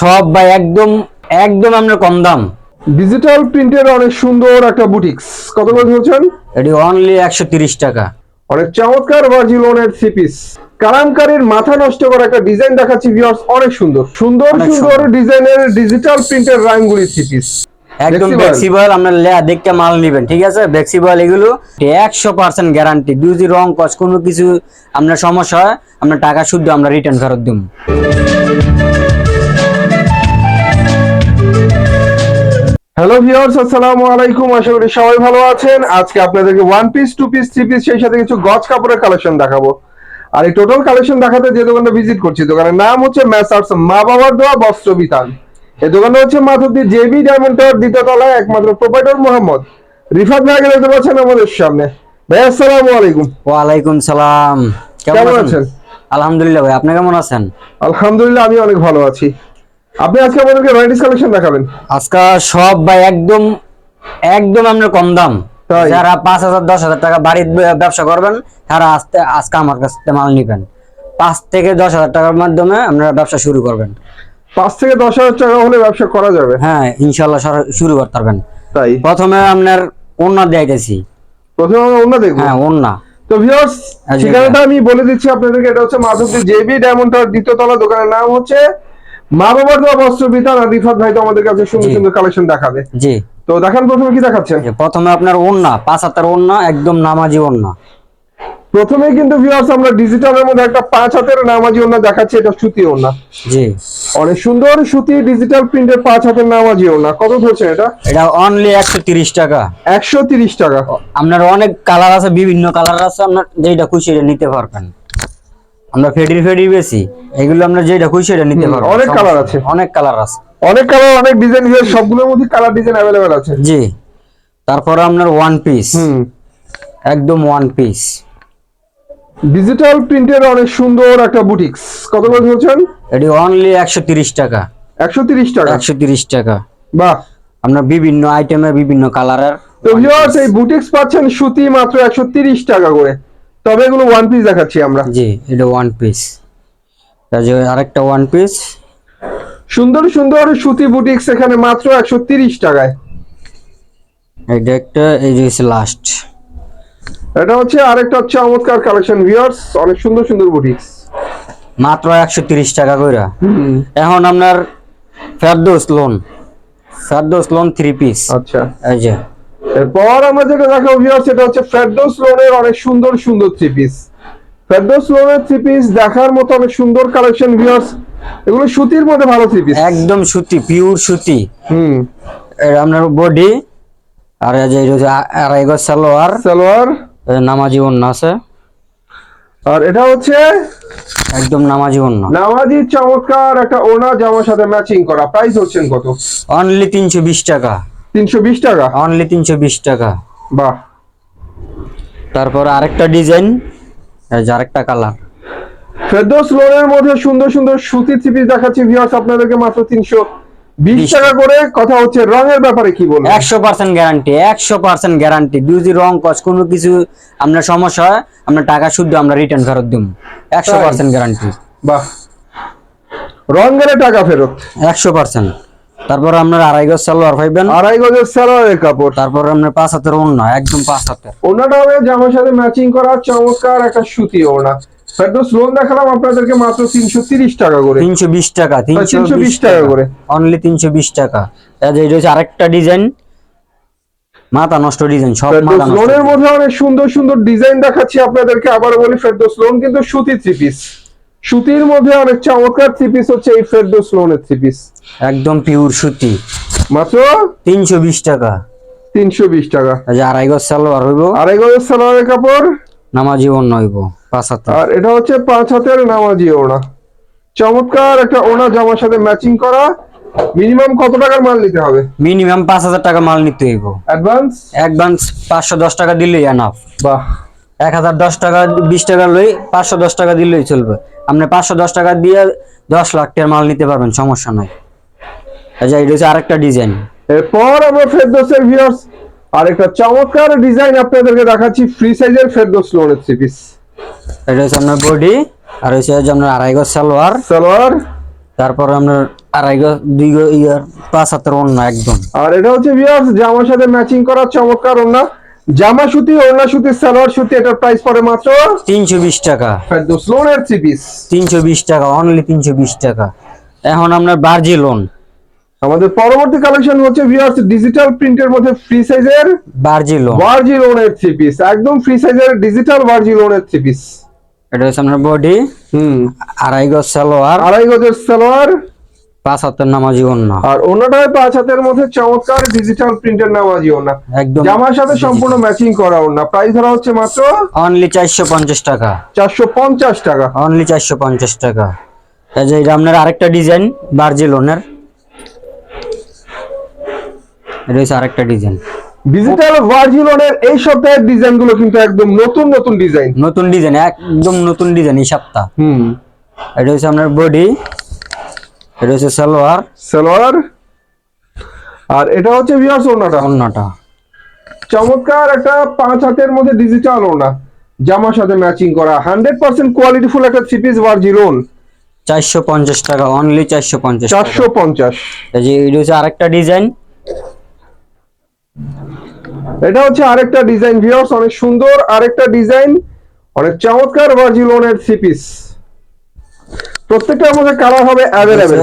সব ভাই একদম একদম আপনার কম দাম। ডিজিটাল প্রিন্টের অনেক সুন্দর একটা বুটিক্স কত করে ধরছেন? এটি অনলি একশো তিরিশ টাকা। অনেক চমৎকার ভার্জিলনের থ্রি পিস কালামকারীর মাথা নষ্ট করা একটা ডিজাইন দেখাচ্ছি ভিউয়ার্স অনেক সুন্দর। সুন্দর সুন্দর। ডিজাইনের ডিজিটাল প্রিন্টের রাঙ্গুলি থ্রি পিস একদম ফ্লেক্সিবল আপনার দেখতে মাল নেবেন ঠিক আছে? ফ্লেক্সিবল এগুলো একশো পার্সেন্ট গ্যারান্টি দুজি রং কস কোনো কিছু আপনার সমস্যা হয় আপনার টাকা শুদ্ধ আমরা রিটার্ন ফেরত দিব হ্যালো ভিউয়ার্স আসসালামু আলাইকুম। আশা করি সবাই ভালো আছেন। আজকে আপনাদেরকে one piece two piece three piece সেই সাথে কিছু গজ কাপড়ের কালেকশন দেখাবো। আর এই টোটাল কালেকশন দেখাতে যে দোকানটা ভিজিট করছি দোকানের নাম হচ্ছে ম্যাসার্স মা বাবার দোয়া বস্ত্র বিতান। এই দোকানটা হচ্ছে মাধবদী জেবি ডায়মন্ড টাওয়ার দ্বিতীয় তলায় একমাত্র প্রোপাইটর মোহাম্মদ। রিফাত ভাইকে দেখতে পাচ্ছেন আমাদের সামনে। ভাই আসসালামু আলাইকুম। ওয়ালাইকুম সালাম। কেমন? আছেন? আলহামদুলিল্লাহ ভাই আপনি কেমন আছেন? আলহামদুলিল্লাহ আমি অনেক ভালো আছি। আপনি আজকে আমাদেরকে ভ্যারাইটিস কালেকশন দেখাবেন। আজকে সব ভাই একদম একদম আপনার কম দাম? যারা পাঁচ হাজার দশ হাজার টাকা বাড়ির ব্যবসা করবেন তারা আজকে আজকে আমার কাছ থেকে মাল নিবেন। পাঁচ থেকে দশ হাজার টাকার মাধ্যমে আপনারা ব্যবসা শুরু করবেন। পাঁচ থেকে দশ হাজার টাকা হলে ব্যবসা করা যাবে। হ্যাঁ ইনশাল্লাহ শুরু করতে পারবেন। তাই? প্রথমে আপনার ওন্না দেখাইতেছি। প্রথমে আমরা অন্য দেখব। হ্যাঁ ওন্না তো ভিউয়ার্স আচ্ছা, ঠিকানাটা আমি বলে দিচ্ছি আপনাদেরকে এটা হচ্ছে মাধবদী জেবি ডায়মন্ড টাওয়ার দ্বিতীয় তলা দোকানের নাম হচ্ছে মা বাবার দোয়া বস্ত্র বিতান আর রিফাত ভাই তো আমাদের কাছে সুন্দর সুন্দর কালেকশন দেখাবে। জি। তো দেখান প্রথমে কি দেখাচ্ছেন প্রথমে আপনার ওন্না পাঁচ হাতের ওন্না একদম নামাজি ওন্না প্রথমে কিন্তু ভিউয়ার্স আমরা ডিজিটালের মধ্যে একটা পাঁচ হাতের নামাজি ওনা দেখাচ্ছি এটা সুতি ওনা জি। অনেক সুন্দর সুতি ডিজিটাল প্রিন্টের পাঁচ হাতের নামাজি কত ধরছেন এটা? এটা অনলি একশো তিরিশ টাকা। একশো তিরিশ টাকা। আপনার অনেক কালার আছে বিভিন্ন কালার আছে আপনার যেটা খুশি নিতে পারবেন। আমরা ফেডির ফেডি বেশি। এগুলো আমরা যেটা খুশি এটা নিতে হুম, পারবেন অনেক নেই। আছে। অনেক কালার আছে। অনেক কালার অনেক ডিজাইন সবগুলোর মধ্যে কালার ডিজাইন অ্যাভেলেবেল আছে। জি। তারপরে আপনার ওয়ান পিস হুম। একদম ওয়ান পিস ডিজিটাল প্রিন্টের অনেক সুন্দর একটা বুটিক্স কত করে ধরছেন এটি অনলি একশো তিরিশ টাকা। একশো তিরিশ টাকা? একশো তিরিশ টাকা। বাহ। আপনার বিভিন্ন আইটেমের বিভিন্ন কালারের তো ভিউয়ার্স এই বুটিক্স পাচ্ছেন সুতি মাত্র একশো তিরিশ টাকা করে। তবে এগুলো ওয়ান পিস দেখাচ্ছি আমরা। জি এটা ওয়ান পিস আরেকটা ওয়ান পিস সুন্দর সুন্দর সুতি বুটিক্স এখানে মাত্র একশো তিরিশ টাকায়। এটা একটা এই যে লাস্ট এটা হচ্ছে আরেকটা হচ্ছে চমৎকার কালেকশন ভিউয়ার্স অনেক সুন্দর সুন্দর বুটিক্স মাত্র একশো তিরিশ টাকা কইরা। এখন আপনার Ferdous lawn Ferdous lawn three piece আচ্ছা। এই যে এরপর আমরা যেটা দেখাবো ভিউয়ার্স এটা হচ্ছে ফেরদৌস লোনের অনেক সুন্দর সুন্দর থ্রি পিস ফেরদৌস লোনের থ্রি পিস দেখার মতো অনেক সুন্দর কালেকশন ভিউয়ার্স এগুলো সুতির মধ্যে ভালো থ্রি পিস একদম সুতি পিওর সুতি। হুম। আপনার বডি আর এই যে আড়াই গজ সালোয়ার। সালোয়ার। নামাজি অন্য আছে। আর এটা হচ্ছে? একদম নামাজি অন্য নামাজি চমৎকার একটা ওনা জামার সাথে ম্যাচিং করা। প্রাইস হচ্ছেন কত? অনলি তিনশো বিশ টাকা। তিনশো বিশ টাকা? অনলি তিনশো বিশ টাকা। বাহ। তারপর আরেকটা ডিজাইন আরেকটা কালার। ফেরদৌস লোনের মধ্যে সুন্দর সুন্দর সুতি থ্রি পিস দেখাচ্ছি ভিউয়ার্স আপনাদেরকে মাত্র তিনশো বিশ টাকা করে। কথা হচ্ছে রঙের ব্যাপারে কি বলব একশো পার্সেন্ট গ্যারান্টি একশো পার্সেন্ট গ্যারান্টি দুজি রং কস কোনো কিছু আপনার সমস্যা হয় আপনার টাকা শুদ্ধ আমরা রিটার্ন ফেরত দিব একশো তাই? পার্সেন্ট গ্যারান্টি বাহ। রং গেলে টাকা ফেরত। একশো পার্সেন্ট। তারপর আপনার আড়াই গজ সালোয়ার পাইবেন। আড়াই গজের সালোয়ারের কাপড়। তারপর আপনার পাঁচ হাতের অন্য একদম পাঁচ হাতের। ওনাটা হবে জামার সাথে ম্যাচিং করা চমৎকার একটা সুতি ফেরদৌস লোন দেখালাম আপনাদেরকে মাত্র তিনশো তিরিশ টাকা করে। তিনশো বিশ টাকা তিনশো 320 বিশ টাকা করে। অনলি তিনশো বিশ টাকা। এই এটা হচ্ছে আরেকটা ডিজাইন মাথা নষ্ট ডিজাইন সব ফেরদৌস মাথা লোনের মধ্যে অনেক সুন্দর সুন্দর ডিজাইন দেখাচ্ছি আপনাদেরকে। আবার বলি ফেরদৌস লোন কিন্তু সুতি থ্রি পিস সুতির মধ্যে অনেক চমৎকার থ্রি পিস হচ্ছে এই ফেরদৌস লোনের থ্রি পিস একদম পিওর সুতি। মাত্র? তিনশো বিশ টাকা। তিনশো বিশ টাকা। যে আড়াই গজ সালোয়ার হইব। আড়াই গজের সালোয়ারের কাপড়? নামাজি অন্য হইব পাঁচ হাতের আর এটা হচ্ছে পাঁচ হাতের নামাজি ওনা চমৎকার একটা ওনা জামার সাথে ম্যাচিং করা। মিনিমাম কত টাকার মাল নিতে হবে? মিনিমাম পাঁচ হাজার টাকা মাল নিতে হইব। অ্যাডভান্স অ্যাডভান্স পাঁচশো দশ টাকা দিলেই এনাফ বাহ। এক হাজার দশ টাকা বিশ টাকা লই পাঁচশো দশ টাকা দিলেই চলবে। আপনি পাঁচশো দশ টাকা দিয়ে দশ লাখ টাকার মাল নিতে পারবেন সমস্যা নাই। আচ্ছা এটা হচ্ছে আরেকটা ডিজাইন এরপর আমরা ফেরদোসের ভিউয়ার্স আর একটা চমৎকার ডিজাইন আপনাদেরকে দেখাচ্ছি ফ্রি সাইজের ফেরদৌস লোনের থ্রি পিস এটা হচ্ছে আপনার বডি আর হচ্ছে আপনার আড়াই গজ সালোয়ার। সালোয়ার। তারপর আপনার আড়াই গজ দুই গজ ইয়ার পাঁচ হাতের অন্য একদম। আর এটা হচ্ছে ভিউয়ার্স জামার সাথে ম্যাচিং করা চমৎকার ওড়না। জামা সুতি ওড়না সুতি সালোয়ার সুতি এটার প্রাইস পড়ে মাত্র তিনশো বিশ টাকা। ফেরদৌস লোনের থ্রি পিস তিনশো বিশ টাকা অনলি তিনশো বিশ টাকা। এখন আপনার বার্জি লোন আমাদের পরবর্তী কালেকশন হচ্ছে ভিউয়ার্স ডিজিটাল প্রিন্টের মধ্যে ফ্রি সাইজের বার্জি লোন ভার্জি লোনের থ্রি পিস একদম ফ্রি সাইজের ডিজিটাল ভার্জি লোনের থ্রি পিস এটা হচ্ছে আপনার বডি হুম। আড়াই গজ সালোয়ার। আড়াই গজের সালোয়ার পাঁচ হাতের নামাজি অন্য আর অন্যটায় পাঁচ হাতের মধ্যে চমৎকার ডিজিটাল প্রিন্টের নামাজি ওনা একদম জামার সাথে সম্পূর্ণ ম্যাচিং করা ওনা প্রাইস ধরা হচ্ছে মাত্র অনলি চারশো পঞ্চাশ টাকা। চারশো পঞ্চাশ টাকা। অনলি চারশো পঞ্চাশ টাকা। এই যে এটা আপনার আরেকটা ডিজাইন বার্জি লোনের এটা হচ্ছে আরেকটা ডিজাইন ডিজিটাল ভার্জিলনের এই সপ্তাহের ডিজাইনগুলো কিন্তু একদম নতুন নতুন ডিজাইন নতুন ডিজাইন একদম নতুন ডিজাইন এই সপ্তাহ। হুম। এটা হচ্ছে আপনার বডি এটা হচ্ছে সালোয়ার। সালোয়ার। আর এটা হচ্ছে ভিউয়ার্স ওনাটা অন্যটা চমৎকার একটা পাঁচ হাতের মধ্যে ডিজিটাল ওনা জামার সাথে ম্যাচিং করা। হান্ড্রেড পার্সেন্ট কোয়ালিটি ফুল একটা থ্রি পিস ভার্জিলন চারশো পঞ্চাশ টাকা অনলি চারশো পঞ্চাশ চারশো পঞ্চাশ। এই যে এটা হচ্ছে আরেকটা ডিজাইন এটা হচ্ছে আরেকটা ডিজাইন ভিউয়ার্স অনেক সুন্দর আরেকটা ডিজাইন অনেক চমৎকার ভার্জিলনের থ্রি পিস প্রত্যেকটার মধ্যে কালার হবে অ্যাভেলেবেল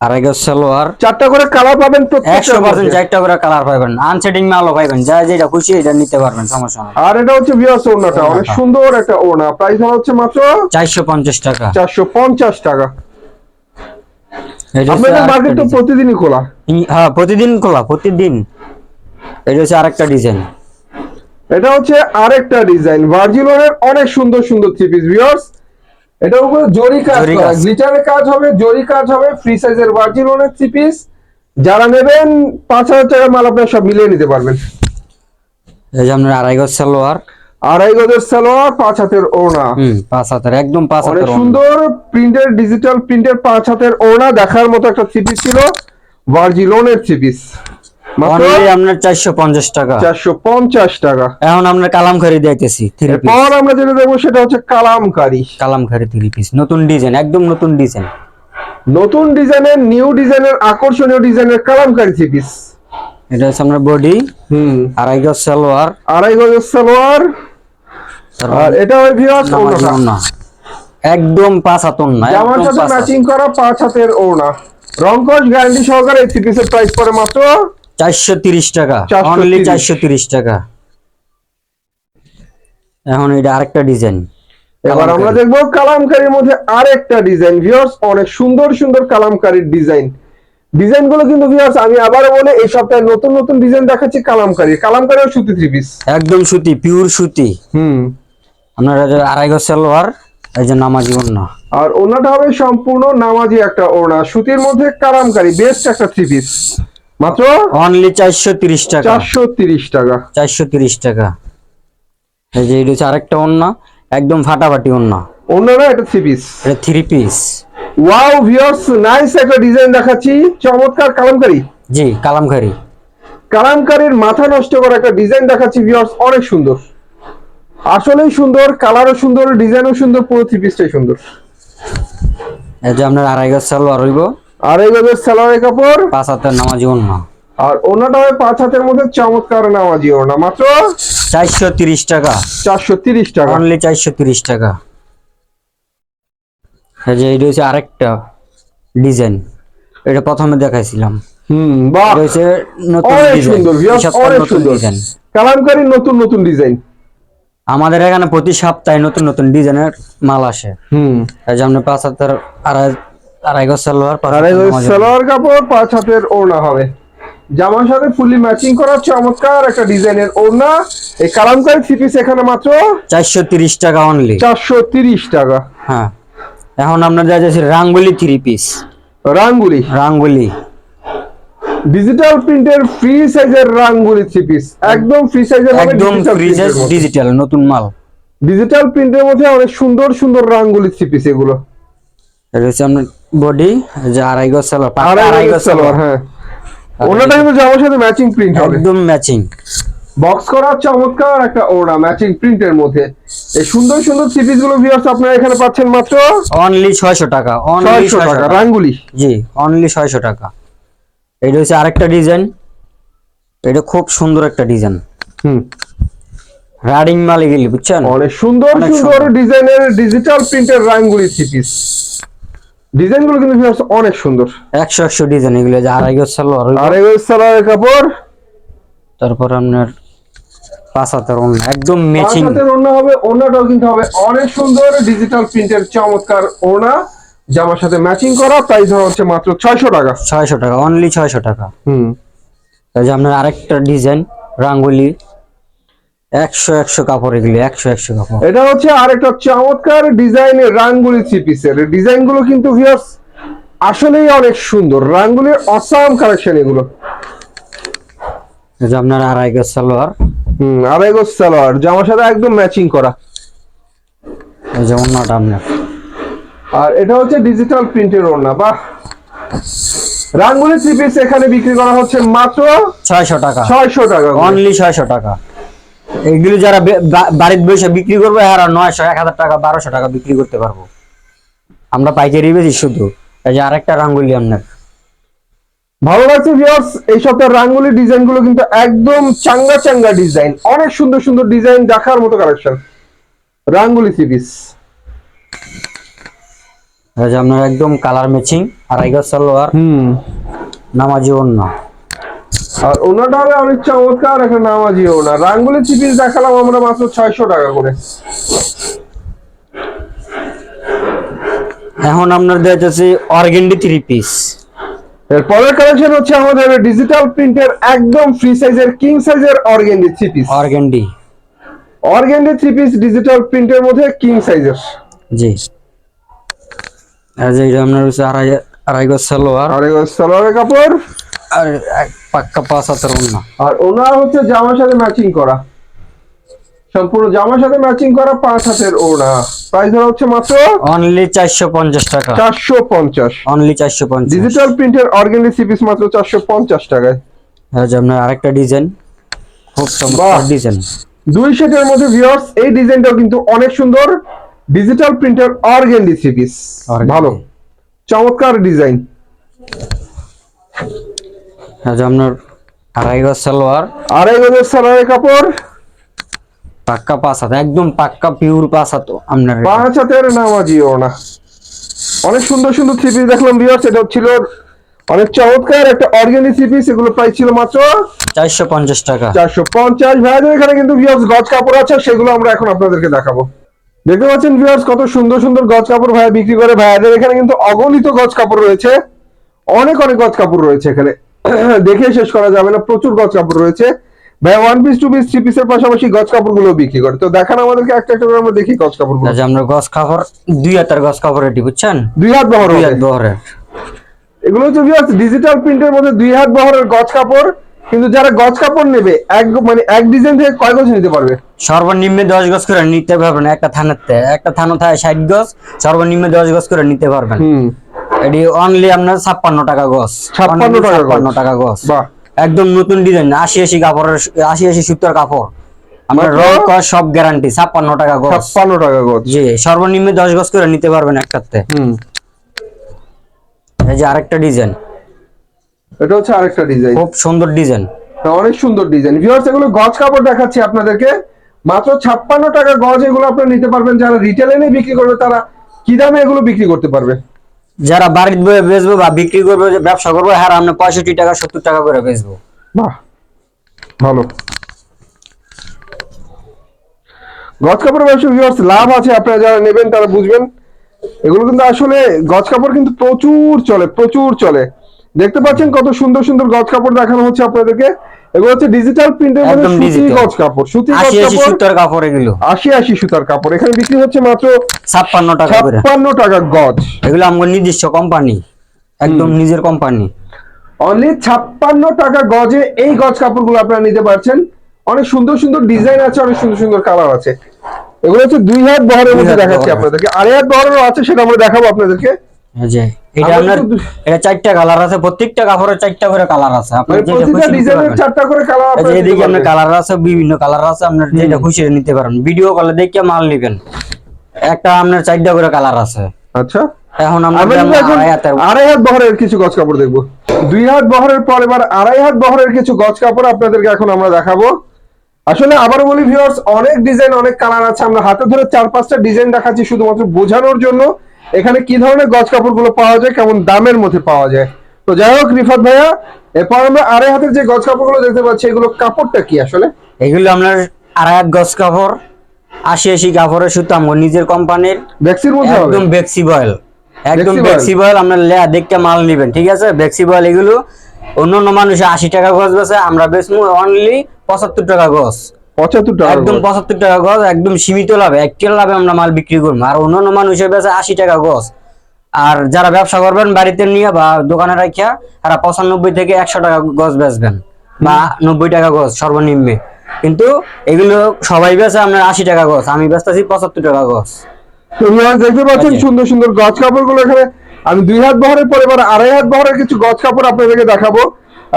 আড়াই গজ সালোয়ার চারটা করে কালার পাবেন একশো প্রত্যেকটা পার্সেন্ট চারটা করে কালার পাইবেন। আনসেটিং মালও পাইবেন। যা যেটা খুশি এটা নিতে পারবেন সমস্যা নেই। আর এটা হচ্ছে ওড়নাটা। অনেক সুন্দর একটা ওড়না। প্রাইস হচ্ছে মাত্র চারশো পঞ্চাশ টাকা। চারশো পঞ্চাশ টাকা। এটা আপনাদের আরেকটা মার্কেট তো প্রতিদিনই খোলা? হ্যাঁ প্রতিদিন খোলা প্রতিদিন। এটা হচ্ছে আরেকটা ডিজাইন এটা হচ্ছে আরেকটা ডিজাইন ভার্জিলনের অনেক সুন্দর সুন্দর থ্রি পিস ভিউয়ার্স এটা উপরে জরি কাজ করা। গ্লিটারের কাজ হবে জরি কাজ হবে ফ্রি সাইজের ভার্জিলনের থ্রি পিস যারা নেবেন পাঁচ হাজার টাকার মাল আপনারা সব মিলিয়ে নিতে পারবেন। এই যে আপনার আড়াই গজ সালোয়ার। আড়াই গজের সালোয়ার পাঁচ হাতের ওড়না। পাঁচ হাতের একদম পাঁচ অনেক হাতের সুন্দর প্রিন্টের ডিজিটাল প্রিন্টের পাঁচ হাতের ওড়না। দেখার মতো একটা থ্রি পিস ছিল ভার্জিলনের থ্রি পিস আপনার চারশো পঞ্চাশ টাকা। চারশো পঞ্চাশ টাকা। এখন আপনার কালামখারি দিতেছি এরপর আমরা যেটা দেখব সেটা হচ্ছে কালামকারি কালামখারি থ্রি পিস নতুন ডিজাইন একদম নতুন ডিজাইন। নতুন ডিজাইনের নিউ ডিজাইনের আকর্ষণীয় ডিজাইনের কালামকারি থ্রি পিস এটা হচ্ছে আপনার বডি হুম। আড়াই গজ সালোয়ার। আড়াই গজের সালোয়ার। আর এটা ভিউয়ার্স ওড়না। ওড়না। একদম পাঁচ হাত না জামার সাথে ম্যাচিং করা পাঁচ হাতের ওড়না। রংকশ গ্যারান্টি সহকারে এই থ্রি পিসের প্রাইস পড়ে মাত্র চারশো তিরিশ টাকা। 430 অনলি চারশো তিরিশ টাকা। এখন এটা আরেকটা ডিজাইন এবার আমরা দেখব কালামকারির মধ্যে আরেকটা ডিজাইন ভিউয়ার্স অনেক সুন্দর সুন্দর কালামকারির ডিজাইন ডিজাইনগুলো কিন্তু ভিউয়ার্স আমি আবারও বলে এই সপ্তাহে নতুন নতুন ডিজাইন দেখাচ্ছি কালামকারি কালামকারি সুতি থ্রি পিস একদম সুতি পিওর সুতি। হুম। আপনার আড়াই গজ সালোয়ার এই যে নামাজি ওড়না। আর ওনাটা হবে সম্পূর্ণ নামাজি একটা ওড়না। সুতির মধ্যে কালামকারি বেস্ট একটা থ্রি পিস মাত্র? অনলি চারশো তিরিশ টাকা। চারশো তিরিশ টাকা। চারশো তিরিশ টাকা। এই যে এটা আরেকটা ওড়না একদম ফাটাফাটি ওড়না। অন্যরা এটা থ্রি পিস এটা three piece wow viewers nice একটা ডিজাইন দেখাচ্ছি। চমৎকার কালামকারি। জি কালামখারি কালামকারির মাথা নষ্ট করা একটা ডিজাইন দেখাচ্ছি ভিউয়ার্স অনেক সুন্দর। আসলেই সুন্দর কালারও সুন্দর ডিজাইনও সুন্দর পুরো থ্রি পিসটাই সুন্দর। এই যে আপনার আড়াই গজ সালোয়ার হইব। আর এই গজের সালোয়ারের কাপড়? পাঁচ হাতের নামাজি ওড়না। আর ওনাটা হয় পাঁচ হাতের মধ্যে চমৎকার নামাজি ওড়না। মাত্র চারশো তিরিশ টাকা। চারশো তিরিশ টাকা। অনলি চারশো তিরিশ টাকা। এই যে এটা হচ্ছে আরেকটা ডিজাইন। এটা প্রথমে দেখাইছিলাম। হুম বাহ। হচ্ছে নতুন ডিজাইন। কালামকারির নতুন নতুন ডিজাইন। আমাদের এখানে প্রতি সপ্তাহে নতুন নতুন ডিজাইনের মাল আসে। হুম। এই যে পাঁচ হাতের আড়াই আড়াই গজ সালোয়ার ওড়না। সালোয়ার কাপড় পাঁচ হাতের ওড়না হবে। জামার সাথে ফুলি ম্যাচিং করা চমৎকার একটা ডিজাইনের ওড়না। এই কালামকারি থ্রি পিস এখানে মাত্র চারশো তিরিশ টাকা অনলি চারশো তিরিশ টাকা। হ্যাঁ। এখন আপনার যা যাচ্ছে রাঙ্গুলি থ্রি পিস রাঙ্গুলি। রাঙ্গুলি। ডিজিটাল প্রিন্টের ফ্রি সাইজের রাঙ্গুলি থ্রি পিস একদম ফ্রি সাইজের একদম ডিজিটাল ফ্রিজের ডিজিটাল নতুন মাল। ডিজিটাল প্রিন্টের মধ্যে অনেক সুন্দর সুন্দর রাঙ্গুলি থ্রি পিস এগুলো। এটা হচ্ছে আপনার বডি যে আড়াই গজ সালোয়ার আড়াই গজ সালোয়ার হ্যাঁ। ওনাটা কিন্তু জামার সাথে ম্যাচিং প্রিন্ট হবে। একদম ম্যাচিং বক্স করা চমৎকার একটা ওড়না ম্যাচিং প্রিন্টের মধ্যে। এই সুন্দর সুন্দর সিপিসগুলো ভিউয়ার্স আপনারা এখানে পাচ্ছেন মাত্র অনলি ছয়শো টাকা অনলি ছয়শো টাকা রাঙ্গুলি। জি অনলি ছয়শো টাকা। এটা হচ্ছে আরেকটা ডিজাইন এটা খুব সুন্দর একটা ডিজাইন হুম। রাডিং মালে গেলি বুঝছেন? অনেক সুন্দর অনেক সুন্দর সুন্দর। ডিজাইনের ডিজিটাল প্রিন্টের রাঙ্গুলি সিপিস ডিজাইনগুলো কিন্তু অনেক সুন্দর। একশো একশো ডিজাইন এগুলো যে আড়াই গজ সালোয়ার। আর এগুলো সালোয়ারের কাপড়। তারপর আপনার পাঁচ হাতের অন্য একদম ম্যাচিং পাঁচ হাতের ওড়না হবে ওড়নাটাও কিন্তু হবে অনেক সুন্দর ডিজিটাল প্রিন্টের চমৎকার ওড়না জামার সাথে ম্যাচিং করা প্রাইস হচ্ছে মাত্র ছয়শো টাকা। ছয়শো টাকা অনলি ছয়শো টাকা। হুম। এই যে আপনার আরেকটা ডিজাইন রাঙ্গুলি। একশো একশো কাপড় এগুলি একশো একশো কাপড়। এটা হচ্ছে আরেকটা চমৎকার ডিজাইনের রাঙ্গুলি থ্রি পিসের। ডিজাইনগুলো কিন্তু ভিউয়ার্স আসলেই অনেক সুন্দর। রাঙ্গুলির অসাম কালেকশন এগুলো। যে আপনার আড়াই গজ সালোয়ার। হুম আড়াই গজ সালোয়ার জামার সাথে একদম ম্যাচিং করা। এই যে অন্যটা আপনার। আর এটা হচ্ছে ডিজিটাল প্রিন্টের ওড়না। বাহ! রাঙ্গুলি থ্রি পিস এখানে বিক্রি করা হচ্ছে মাত্র ছয়শো টাকা। ছয়শো টাকা অনলি ছয়শো টাকা। এইগুলো যারা বাড়িতে বসে বিক্রি করবে আর নয়শো এক হাজার টাকা বারোশো টাকা বিক্রি করতে পারব। আমরা পাইকারি বেশি শুধু। এই যে আরেকটা রাঙ্গুলি আপনার। ভালো লাগছে ভিউয়ার্স এই সপ্তাহের রাঙ্গুলি ডিজাইনগুলো কিন্তু একদম চাঙ্গা চাঙ্গা ডিজাইন। অনেক সুন্দর সুন্দর ডিজাইন দেখার মতো কালেকশন রাঙ্গুলি যে আপনার একদম কালার ম্যাচিং আর গজ সালোয়ার হুম। নামাজি অন্য। আর ওনাটা হবে অনেক চমৎকার একটা নামাজি ওনা রাঙ্গুলি থ্রি পিস দেখালাম আমরা মাত্র ছয়শো টাকা করে। এখন আপনার দেখতেছি অর্গেন্ডি থ্রি পিস এর পরের কালেকশন হচ্ছে আমাদের ডিজিটাল প্রিন্টের একদম ফ্রি সাইজের কিং সাইজের organdy three piece organdy. Organdy three piece digital প্রিন্টের মধ্যে কিং সাইজের জি। আর যে আপনার হচ্ছে আড়াই আড়াই গজ সালোয়ার। এগুলো সালোয়ারের কাপড়। আর পাক্কা পাঁচ হাতের অন্য আর ওনার হচ্ছে জামার সাথে ম্যাচিং করা। সম্পূর্ণ জামার সাথে ম্যাচিং করা পাঁচ হাতের ওড়না। প্রাইস ধরা হচ্ছে মাত্র অনলি চারশো পঞ্চাশ টাকা। চারশো পঞ্চাশ। অনলি চারশো পঞ্চাশ। ডিজিটাল প্রিন্টের অর্গেন্ডি থ্রি পিস মাত্র চারশো পঞ্চাশ টাকায়। এই যে আপনার আরেকটা ডিজাইন খুব চমৎকার ডিজাইন দুই সেটের মধ্যে ভিউয়ার্স এই ডিজাইনটাও কিন্তু অনেক সুন্দর। Digital printer organdy three piece Organdy। ভালো। চমৎকার ডিজাইন আপনার আড়াই গজ সালোয়ার। আড়াই গজের সালোয়ারের কাপড়? পাক্কা পাঁচ হাত একদম পাক্কা পিওর পাঁচ হাত আপনার। পাঁচ হাতের ওনা অনেক সুন্দর সুন্দর থ্রি পিস দেখলাম ভিউয়ার্স এটা ছিল অনেক চমৎকার একটা অর্গেন্ডি থ্রি পিস এগুলো প্রাইস ছিল মাত্র চারশো পঞ্চাশ টাকা। চারশো পঞ্চাশ। ভাইয়াদের এখানে কিন্তু ভিউয়ার্স গজ কাপড় আছে সেগুলো আমরা এখন আপনাদেরকে দেখাবো। দেখতে পাচ্ছেন ভিউয়ার্স কত সুন্দর সুন্দর গজ কাপড় ভাইয়া বিক্রি করে। ভাইয়াদের এখানে কিন্তু অগণিত গজ কাপড় রয়েছে। অনেক অনেক গজ কাপড় রয়েছে এখানে। দেখে শেষ করা যাবে না প্রচুর গজ কাপড় রয়েছে। One piece two piece three পিসের পাশাপাশি গজ কাপড়গুলো বিক্রি করে। তো দেখান আমাদেরকে একটা একটা করে আমরা দেখি গজ কাপড় যে আপনার গজ কাপড় দুই হাতের গজ কাপড় এটি বুঝছেন? দুই হাত বহর দুই হাত বহরের। এগুলো হচ্ছে ডিজিটাল প্রিন্টের মধ্যে দুই হাত বহরের গজ কাপড়। কিন্তু যারা গজ কাপড় নেবে এক মানে এক ডিজাইন থেকে কয় গজ নিতে পারবে? সর্বনিম্ন দশ গজ করে নিতে পারবেন একটা থানাতে। একটা থানা থাকে ষাট গজ সর্বনিম্ন দশ গজ করে নিতে পারবেন। এটি অনলি আপনার ছাপ্পান্ন টাকা গজ। 56 টাকা টাকা গজ। একদম নতুন ডিজাইন আশি আশি কাপড়ের আশি আশি সুতার কাপড়। আমরা রং সব গ্যারান্টি ছাপ্পান্ন টাকা গজ। ছাপ্পান্ন টাকা গজ। জি সর্বনিম্ন দশ গজ করে নিতে পারবেন একটাতে হুম। এই যে আরেকটা ডিজাইন এটা হচ্ছে আরেকটা ডিজাইন খুব সুন্দর ডিজাইন অনেক সুন্দর ডিজাইন ভিউয়ার্স এগুলো গজ কাপড় দেখাচ্ছি আপনাদেরকে। মাত্র ছাপ্পান্ন টাকা গজ এগুলো আপনারা নিতে পারবেন। যারা রিটেলে নিয়ে বিক্রি করবে তারা কি দামে এগুলো বিক্রি করতে পারবে? যারা বাড়িতে বয়ে বেচবো বা বিক্রি করব ব্যবসা করব হ্যাঁ আমরা পঁয়ষট্টি টাকা, সত্তর টাকা করে বেচবো। ভালো। গজ কাপড় ব্যবসা লাভ আছে, আপনারা যারা নেবেন তারা বুঝবেন। এগুলো কিন্তু আসলে গজ কাপড় কিন্তু প্রচুর চলে প্রচুর চলে। দেখতে পাচ্ছেন কত সুন্দর সুন্দর গজ কাপড় দেখানো হচ্ছে আপনাদেরকে। এগুলো হচ্ছে ডিজিটাল প্রিন্টের মধ্যে সুতি গজ কাপড় সুতি গজ কাপড়। সত্তর কাপড় এগুলো। আশি আশি সুতার কাপড়। এখানে বিক্রি হচ্ছে মাত্র ছাপ্পান্ন টাকা করে। ছাপ্পান্ন টাকা গজ। এগুলো আমার নিজস্ব কোম্পানি। একদম নিজের কোম্পানি। অনলি ছাপ্পান্ন টাকা গজে এই গজ কাপড়গুলো আপনারা নিতে পারছেন। অনেক সুন্দর সুন্দর ডিজাইন আছে অনেক সুন্দর সুন্দর কালার আছে। এগুলো হচ্ছে দুই হাত বহরের মধ্যে দেখাচ্ছি আপনাদেরকে। আড়াই হাত বহরেরও আছে সেটা আমরা দেখাবো আপনাদেরকে। এই যে এটা আমাদের আপনার তো দু- এটা চারটা কালার আছে প্রত্যেকটা কাপড়ের চারটা করে কালার আছে। আপনার মানে যেটা প্রতিটা খুশি নিতে ডিজাইনের চারটা করে কালার এই যে আপনার কালার আছে বিভিন্ন কালার আছে আপনার যেটা খুশি নিতে পারেন ভিডিও কলে দেখে মাল নেবেন। একটা আপনার চারটা করে কালার আছে। আচ্ছা। এখন আমরা আমরা যেমন কিন্তু এখন আড়াই হাত বহরের কিছু গজ কাপড় দেখব। দুই হাত বহরের পর এবার আড়াই হাত বহরের কিছু গজ কাপড় আপনাদেরকে এখন আমরা দেখাবো। আসলে আবার বলি ভিউয়ার্স অনেক ডিজাইন অনেক কালার আছে। আমরা হাতে ধরে চার পাঁচটা ডিজাইন দেখাচ্ছি শুধুমাত্র বোঝানোর জন্য। এখানে কি ধরনের গজ কাপড়গুলো পাওয়া যায় কেমন দামের মধ্যে পাওয়া যায়? তো যাই হোক রিফাত ভাইয়া এরপর আমরা আড়াই হাতের যে গজ কাপড়গুলো দেখতে পাচ্ছি এগুলো কাপড়টা কি আসলে? এগুলো আপনার আড়াই হাত গজ কাপড় আশি আশি কাপড়ের সুতো আমার নিজের কোম্পানির। ভ্যাক্সির মধ্যে একদম একদম বেক্সিবয়েল একদম Flexibile? বেক্সিবয়েল আপনার লেয়া দেখতে মাল নেবেন ঠিক আছে? বেক্সিবয়েল এগুলো অন্য অন্য মানুষে আশি টাকা গজ বেছে আমরা বেচবো অনলি পঁচাত্তর টাকা গজ। পঁচাত্তর টাকা একদম পঁচাত্তর টাকা গজ একদম সীমিত লাভে একটির লাভে আমরা মাল বিক্রি করব। আর অন্য অন্য মানুষের বেচে আশি টাকা গজ। আর যারা ব্যবসা করবেন বাড়িতে নিয়ে বা দোকানে রাখিয়া তারা পঁচানব্বই থেকে একশো টাকা গজ বেচবেন। বা নব্বই টাকা গজ সর্বনিম্নে। কিন্তু এগুলো সবাই বেচে আপনার আশি টাকা গজ আমি বেচতেছি পঁচাত্তর টাকা গজ। দেখতে পাচ্ছেন আচ্ছা। সুন্দর সুন্দর গজ কাপড়গুলো এখানে। আমি দুই হাত বহরের পরে আড়াই হাত বহরের কিছু গজ কাপড় আপনাদেরকে দেখাবো।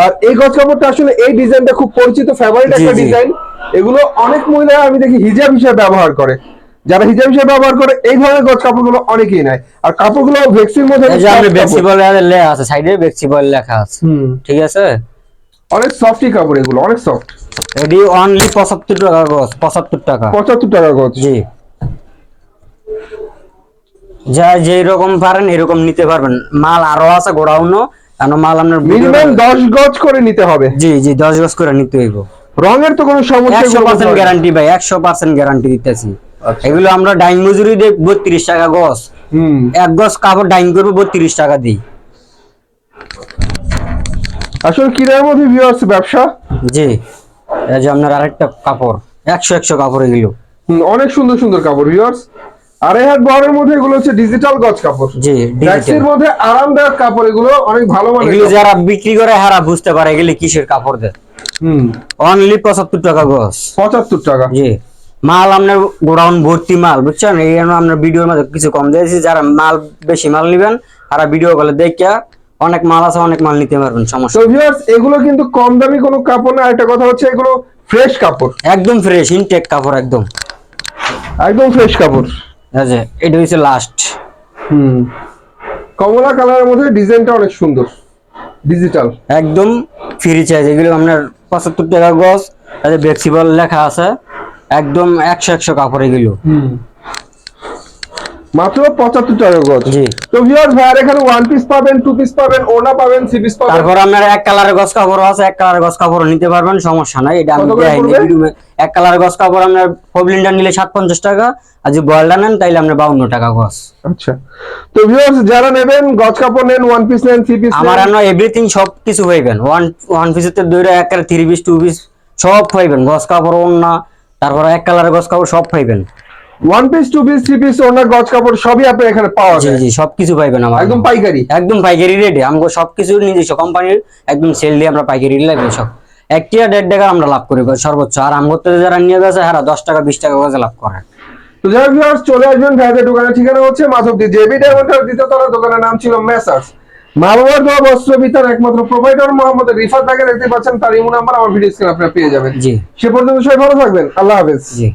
আর এই গজ কাপড়টা আসলে এই ডিজাইনটা খুব পরিচিত ফেভারিট একটা ডিজাইন। এগুলো অনেক মহিলা আমি দেখি হিজাব হিসেবে ব্যবহার করে। যারা হিজাব হিসেবে ব্যবহার করে এই ধরনের গজ কাপড়গুলো অনেকেই নেয়। আর কাপড়গুলো ভেক্সির মধ্যে কাপড়। লেখা আছে সাইডে বেক্সিবল লেখা আছে। ঠিক আছে? অনেক সফটই কাপড় এগুলো অনেক সফট এটি অনলি পঁচাত্তর টাকা গজ পঁচাত্তর টাকা। পঁচাত্তর টাকা গজ জি। যা যে রকম পারেন এরকম নিতে পারবেন। মাল আরও আছে গোডাউনও। কারণ মাল আপনার মিনিমাম দশ গজ করে নিতে হবে। জি জি দশ গজ করে নিতে হইব। রঙের তো কোনো সমস্যা একশো এগুলো পার্সেন্ট না। গ্যারান্টি ভাই একশো পার্সেন্ট গ্যারান্টি দিতেছি। আচ্ছা। এগুলো আমরা ডাইং মজুরি দিই বত্রিশ টাকা গজ। হুম। এক গজ কাপড় ডাইং করব বত্রিশ টাকা দিই। আসলে ভিউয়ার্স ব্যবসা? জি এই যে আপনার আরেকটা কাপড় একশো একশো কাপড় এগুলো। অনেক সুন্দর সুন্দর কাপড় ভিউয়ার্স আড়াই হাত বহরের মধ্যে এগুলো হচ্ছে ডিজিটাল গজ কাপড়। জি ট্যাক্সির মধ্যে আরামদায়ক কাপড় এগুলো অনেক ভালো মানের এগুলো যারা বিক্রি করে হারা বুঝতে পারে এগুলি কিসের কাপড় দেয়। হুম। অনলি পঁচাত্তর টাকা গজ। পঁচাত্তর টাকা। জি। মাল আপনার গোডাউন ভর্তি মাল বুঝছেন? এই জন্য আপনার ভিডিওর মধ্যে কিছু কম দিয়েছি। যারা মাল বেশি মাল নিবেন আর ভিডিও কলে দেখে অনেক মাল আছে অনেক মাল নিতে পারবেন সমস্যা তো ভিউয়ার্স এগুলো কিন্তু কম দামি কোনো কাপড় না। একটা কথা হচ্ছে এগুলো ফ্রেশ কাপড়। একদম ফ্রেশ ইনটেক কাপড় একদম। একদম ফ্রেশ কাপড়। এই যে এটা হচ্ছে লাস্ট হুম। কমলা কালারের মধ্যে ডিজাইনটা অনেক সুন্দর। ডিজিটাল একদম ফ্রি চার্জ এগুলো আপনার পঁচাত্তর টাকা গজ ফ্লেক্সিবল লেখা আছে। একদম একশো একশো কাপড় এগুলো। হুম। মাত্র পঁচাত্তর টাকা গজ। জি। তো ভিউয়ার্স ভাইয়ার এখানে ওয়ান পিস পাবেন টু পিস পাবেন ওনা পাবেন থ্রি পিস পাবেন। তারপর আপনার এক কালারের গজ কাপড় আছে এক কালারের গজ কাপড় নিতে পারবেন সমস্যা নাই এটা আমি? ভিডিওতে। এক কালারের গজ কাপড় আপনার পবলিনটা নিলে সাত পঞ্চাশ টাকা আর যদি বয়লটা নেন তাইলে আপনার বাউন্ন টাকা গজ। আচ্ছা। তো ভিউয়ার্স যারা নেবেন গজ কাপড় নেন ওয়ান পিস নেন থ্রি পিস আমার এমন এভরিথিং সব কিছু পাইবেন ওয়ান ওয়ান পিসের দুইটা এক থ্রি পিস টু পিস সব পাইবেন গজ কাপড় অন্য তারপর এক কালারের গজ কাপড় সব পাইবেন one piece two piece three piece ওনা গজ কাপড় সবই আপনার এখানে পাওয়া যায়। জি সব কিছু পাইবেন আমার একদম পাইকারি। একদম পাইকারি রেটে সবকিছু নিজস্ব কোম্পানির একদম সেল দিয়ে আমরা পাইকারি লাগবে সব। একটি আর দেড় টাকা আমরা লাভ করি সর্বোচ্চ। আর যারা নিয়ে গেছে হ্যাঁ দশ টাকা বিশ টাকা লাভ করে। তো যারা ভিউয়ার্স চলে আসবেন ভাইদের দোকানের ঠিকানা হচ্ছে মাধবদী জেবি ডায়মন্ডের দোকানের নাম ছিল মেসার্স মা বাবার দেওয়া বস্ত্র বিতার একমাত্র প্রোভাইডার মোহাম্মদ রিফাত দেখতে পাচ্ছেন তার ইমো নাম্বার আমার ভিডিও স্ক্রিন আপনারা পেয়ে যাবেন। জি। সে পর্যন্ত সবাই ভালো থাকবেন। আল্লাহ হাফেজ। জি।